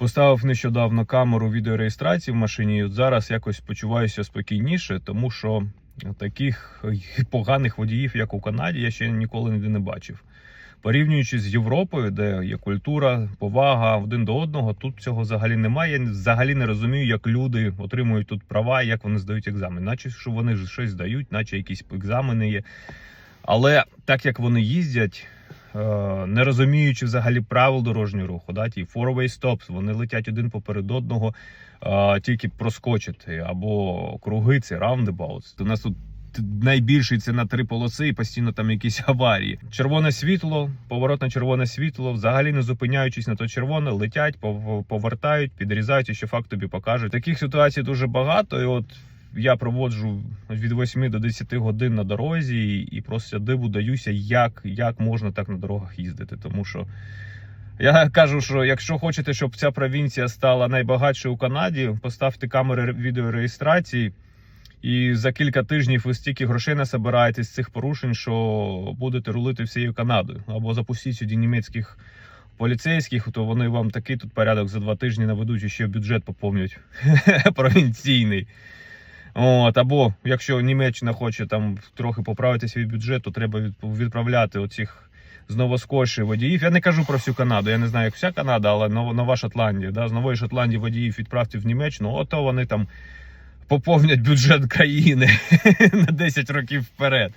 Поставив нещодавно камеру відеореєстрації в машині. І от зараз якось почуваюся спокійніше, тому що таких поганих водіїв, як у Канаді, я ще ніколи ніде не бачив. Порівнюючи з Європою, де є культура, повага один до одного, тут цього взагалі немає. Я взагалі не розумію, як люди отримують тут права, як вони здають екзамен. Наче що вони ж щось здають, наче якісь екзамени є. Але так як вони їздять, не розуміючи взагалі правил дорожнього руху, да, ті four-way stops, вони летять один поперед одного, е, тільки проскочити, або круги, це roundabouts. У нас тут найбільший це на три полоси, і постійно там якісь аварії. Червоне світло, поворот на червоне світло, взагалі не зупиняючись на то червоне, летять, пов- повертають, підрізають, і ще факт тобі покажуть. Таких ситуацій дуже багато. І от я проводжу від 8 до 10 годин на дорозі і, просто диву даюся, як, як можна так на дорогах їздити. Тому що я кажу, що якщо хочете, щоб ця провінція стала найбагатшою у Канаді, поставте камери відеореєстрації. І за кілька тижнів ви стільки грошей насобираєте з цих порушень, що будете рулити всією Канадою. Або запустіть сюди німецьких поліцейських, то вони вам такий тут порядок за два тижні наведуть і ще бюджет поповнюють провінційний. От, або якщо Німеччина хоче там трохи поправити свій бюджет, то треба від- відправляти оцих з Новоскоші водіїв. Я не кажу про всю Канаду. Я не знаю, як вся Канада, але Нова Шотландія. Да? З Нової Шотландії водіїв відправте в Німеччину, ото вони там поповнять бюджет країни на 10 років вперед.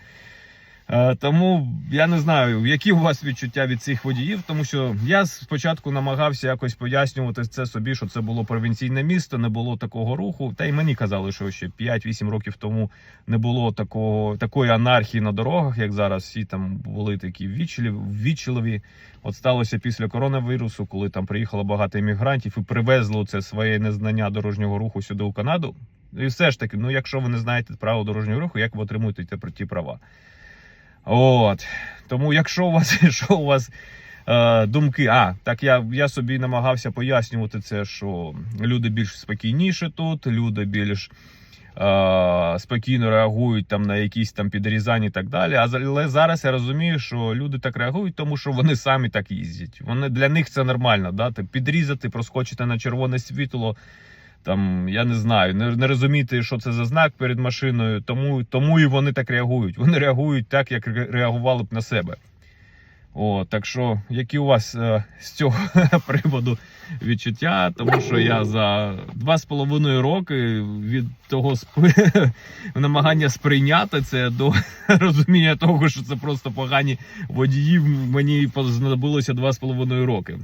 Е, Тому я не знаю, які у вас відчуття від цих водіїв, тому що я спочатку намагався якось пояснювати це собі, що це було провінційне місто, не було такого руху. Та й мені казали, що ще 5-8 років тому не було такого такої анархії на дорогах, як зараз. Всі там були такі ввічливі. От сталося після коронавірусу, коли там приїхало багато іммігрантів і привезло це своє незнання дорожнього руху сюди у Канаду. І все ж таки, ну якщо ви не знаєте правил дорожнього руху, як ви отримуєте ті права? От. Тому, якщо у вас, що у вас е, думки, а так я, я собі намагався пояснювати це, що люди більш спокійніші тут, люди більш е, спокійно реагують там на якісь там підрізання і так далі. Але зараз я розумію, що люди так реагують, тому що вони самі так їздять. Вони для них це нормально. Да? Ти підрізати, проскочити на червоне світло. Там я не знаю, не, не розуміти, що це за знак перед машиною, тому, тому і вони так реагують. Вони реагують так, як реагували б на себе. О, так що, які у вас е, з цього приводу відчуття? Тому що я за два з половиною роки від того сп- намагання сприйняти це до розуміння того, що це просто погані водії, мені знадобилося два з половиною роки.